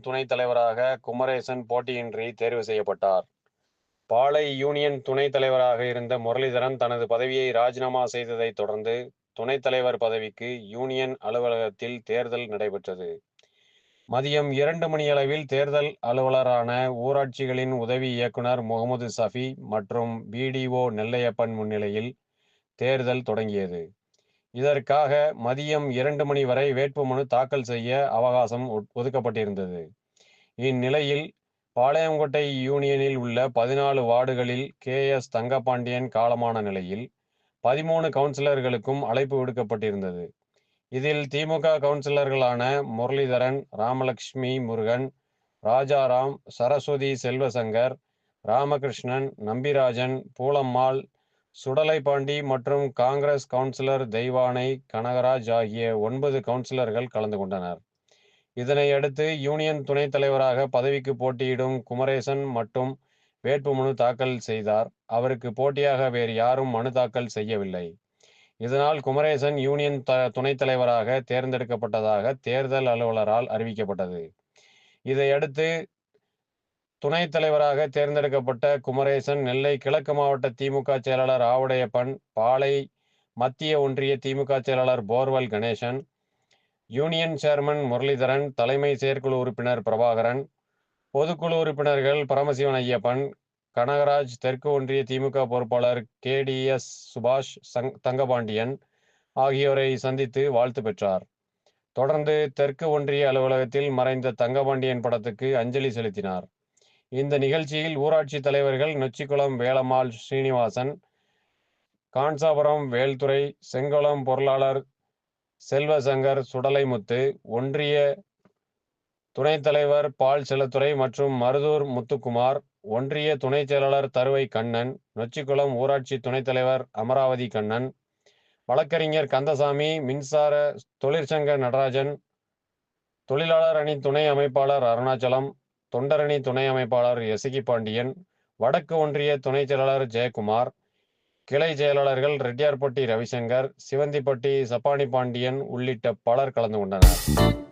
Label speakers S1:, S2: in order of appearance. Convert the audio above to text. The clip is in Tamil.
S1: துணைத் தலைவராக குமரேசன் போட்டியின்றி தேர்வு செய்யப்பட்டார். பாளை யூனியன் துணைத் தலைவராக இருந்த முரளிதரன் தனது பதவியை ராஜினாமா செய்ததைத் தொடர்ந்து துணைத் தலைவர் பதவிக்கு யூனியன் அலுவலகத்தில் தேர்தல் நடைபெற்றது. மதியம் இரண்டு மணியளவில் தேர்தல் அலுவலரான ஊராட்சிகளின் உதவி இயக்குனர் முகமது சஃபி மற்றும் பிடிஓ நெல்லையப்பன் முன்னிலையில் தேர்தல் தொடங்கியது. இதற்காக மதியம் இரண்டு மணி வரை வேட்புமனு தாக்கல் செய்ய அவகாசம் ஒ- ஒதுக்கப்பட்டிருந்தது. இந்நிலையில் பாளையங்கோட்டை யூனியனில் உள்ள பதினாலு வார்டுகளில் கே எஸ் தங்கபாண்டியன் காலமான நிலையில் பதிமூணு கவுன்சிலர்களுக்கும் அழைப்பு விடுக்கப்பட்டிருந்தது. இதில் திமுக கவுன்சிலர்களான முரளிதரன் ராமலட்சுமி முருகன் ராஜாராம் சரஸ்வதி செல்வசங்கர் ராமகிருஷ்ணன் நம்பிராஜன் பூலம்மாள் சுடலைபாண்டி மற்றும் காங்கிரஸ் கவுன்சிலர் தெய்வானை கனகராஜ் ஆகிய ஒன்பது கவுன்சிலர்கள் கலந்து கொண்டனர். இதனையடுத்து யூனியன் துணைத் தலைவராக பதவிக்கு போட்டியிடும் குமரேசன் மட்டும் வேட்புமனு தாக்கல் செய்தார். அவருக்கு போட்டியாக வேறு யாரும் மனு தாக்கல் செய்யவில்லை. இதனால் குமரேசன் யூனியன் த துணைத் தலைவராக தேர்ந்தெடுக்கப்பட்டதாக தேர்தல் அலுவலரால் அறிவிக்கப்பட்டது. இதையடுத்து துணைத் தலைவராக தேர்ந்தெடுக்கப்பட்ட குமரேசன் நெல்லை கிழக்கு மாவட்ட திமுக செயலாளர் ஆவுடையப்பன் பாளை மத்திய ஒன்றிய திமுக செயலாளர் போர்வல் கணேசன் யூனியன் சேர்மன் முரளிதரன் தலைமை செயற்குழு உறுப்பினர் பிரபாகரன் பொதுக்குழு உறுப்பினர்கள் பரமசிவன் ஐயப்பன் கனகராஜ் தெற்கு ஒன்றிய திமுக பொறுப்பாளர் கேடிஎஸ் சுபாஷ் சங் தங்கபாண்டியன் ஆகியோரை சந்தித்து வாழ்த்து பெற்றார். தொடர்ந்து தெற்கு ஒன்றிய அலுவலகத்தில் மறைந்த தங்கபாண்டியன் படத்துக்கு அஞ்சலி செலுத்தினார். இந்த நிகழ்ச்சியில் ஊராட்சி தலைவர்கள் நொச்சிக்குளம் வேலம்மாள் ஸ்ரீனிவாசன் காஞ்சாபுரம் வேல்துறை செங்கோளம் பொருளாளர் செல்வசங்கர் சுடலைமுத்து ஒன்றிய துணைத் தலைவர் பால் செலத்துறை மற்றும் மருதூர் முத்துக்குமார் ஒன்றிய துணைச் செயலாளர் தருவை கண்ணன் நொச்சிக்குளம் ஊராட்சி துணைத் தலைவர் அமராவதி கண்ணன் வழக்கறிஞர் கந்தசாமி மின்சார தொழிற்சங்க நடராஜன் தொழிலாளர் அணி துணை அமைப்பாளர் அருணாச்சலம் தொண்டரணி துணை அமைப்பாளர் எசகி பாண்டியன் வடக்கு ஒன்றிய துணைச் செயலாளர் ஜெயக்குமார் கிளை செயலாளர்கள் ரெட்டியார்பட்டி ரவிசங்கர் சிவந்திப்பட்டி சப்பானி பாண்டியன் உள்ளிட்ட பலர் கலந்து கொண்டனர்.